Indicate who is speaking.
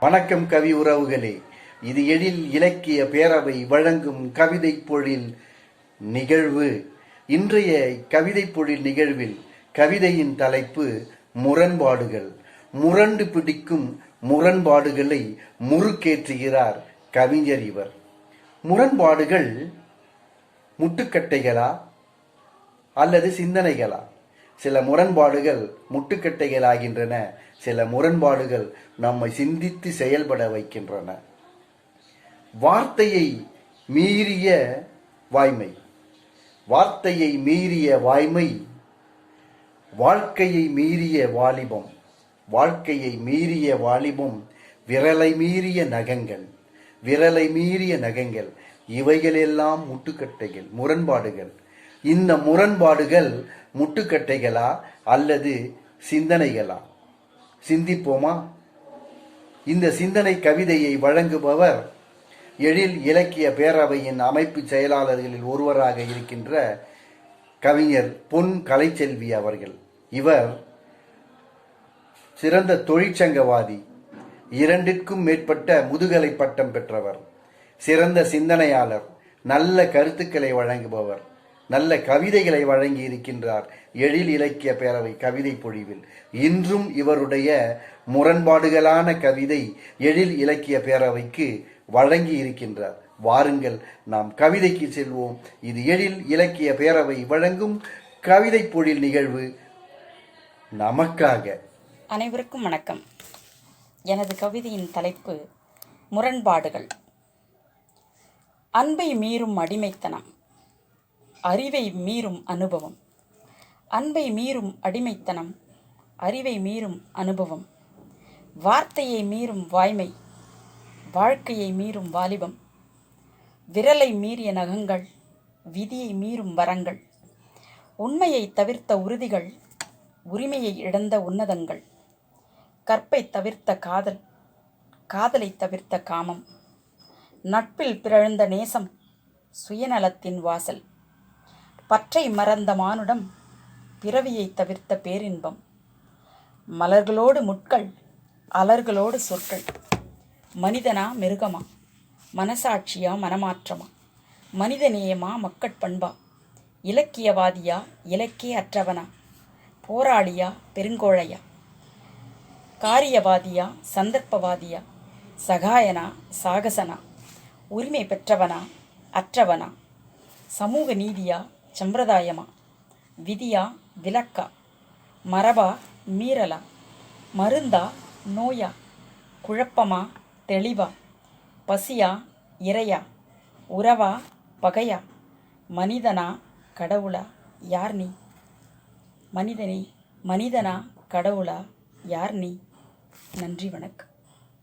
Speaker 1: வணக்கம் கவி உறவுகளே. இது எழில் இலக்கிய பேரவை வழங்கும் கவிதை பொழில் நிகழ்வு. இன்றைய கவிதை பொழில் நிகழ்வில் கவிதையின் தலைப்பு முரண்பாடுகள். முரண்டு பிடிக்கும் முரண்பாடுகளை முறுக்கேற்றுகிறார் கவிஞர் இவர். முரண்பாடுகள் முட்டுக்கட்டைகளா அல்லது சிந்தனைகளா? சில முரண்பாடுகள் முட்டுக்கட்டைகளாகின்றன. சில முரண்பாடுகள் நம்மை சிந்தித்து செயல்பட வைக்கின்றன. வார்த்தையை மீறிய வாய்மை. வார்த்தையை மீறிய வாய்மை வாழ்க்கையை மீறிய வாலிபம். வாழ்க்கையை மீறிய வாலிபம் விரலை மீறிய நகங்கள். விரலை மீறிய நகங்கள் இவைகளெல்லாம் முட்டுக்கட்டைகள் முரண்பாடுகள். இந்த முரண்பாடுகள் முட்டுக்கட்டைகளா அல்லது சிந்தனைகளா? சிந்திப்போமா? இந்த சிந்தனை கவிதையை வழங்குபவர் எழில் இலக்கிய பேரவையின் அமைப்பு செயலாளர்களில் ஒருவராக இருக்கின்ற கவிஞர் பொன் கலைச்செல்வி அவர்கள். இவர் சிறந்த தொழிற்சங்கவாதி இரண்டிற்கும் மேற்பட்ட முதுகலை பட்டம் பெற்றவர் சிறந்த சிந்தனையாளர் நல்ல கருத்துக்களை வழங்குபவர். நல்ல கவிதைகளை வழங்கி இருக்கின்றார் எழில் இலக்கிய பேரவை கவிதை பொழிவில். இன்றும் இவருடைய முரண்பாடுகளான கவிதை எழில் இலக்கிய பேரவைக்கு வழங்கி இருக்கின்றார் வாருங்கள் நாம் கவிதைக்கு செல்வோம். இது எழில் இலக்கிய பேரவை வழங்கும் கவிதை பொழில் நிகழ்வு. நமக்காக.
Speaker 2: அனைவருக்கும் வணக்கம். எனது கவிதையின் தலைப்பு முரண்பாடுகள். அன்பை மீறும் அடிமைத்தனம். அறிவை மீறும் அனுபவம். அன்பை மீறும் அடிமைத்தனம் அறிவை மீறும் அனுபவம். வார்த்தையை மீறும் வாய்மை வாழ்க்கையை மீறும் வாலிபம். விரலை மீறிய நகங்கள் விதியை மீறும் வரங்கள். உண்மையை தவிர்த்த உறுதிகள் உரிமையை இழந்த உன்னதங்கள். கற்பை தவிர்த்த காதல் காதலை தவிர்த்த காமம். நட்பில் பிறழ்ந்த நேசம் சுயநலத்தின் வாசல். பற்றை மறந்த மானுடம் பிறவியை தவிர்த்த பேரின்பம். மலர்களோடு முட்கள் அலர்களோடு சொற்கள். மனிதனா மிருகமா? மனசாட்சியா மனமாற்றமா? மனிதநேயமா மக்கட்பண்பா இலக்கியவாதியா இலக்கிய அற்றவனா? போராளியா பெருங்கோழையா? காரியவாதியா சந்தர்ப்பவாதியா? சகாயனா சாகசனா? உரிமை பெற்றவனா அற்றவனா? சமூக நீதியா சம்பிரதாயமா? விதியா விலக்கா? மரபா மீறலா? மருந்தா நோயா? குழப்பமா தெளிவா? பசியா இறையா உறவா பகையா? மனிதனா கடவுளா யார் நீ? மனிதனே மனிதனா கடவுளா யார் நீ? நன்றி வணக்கம்.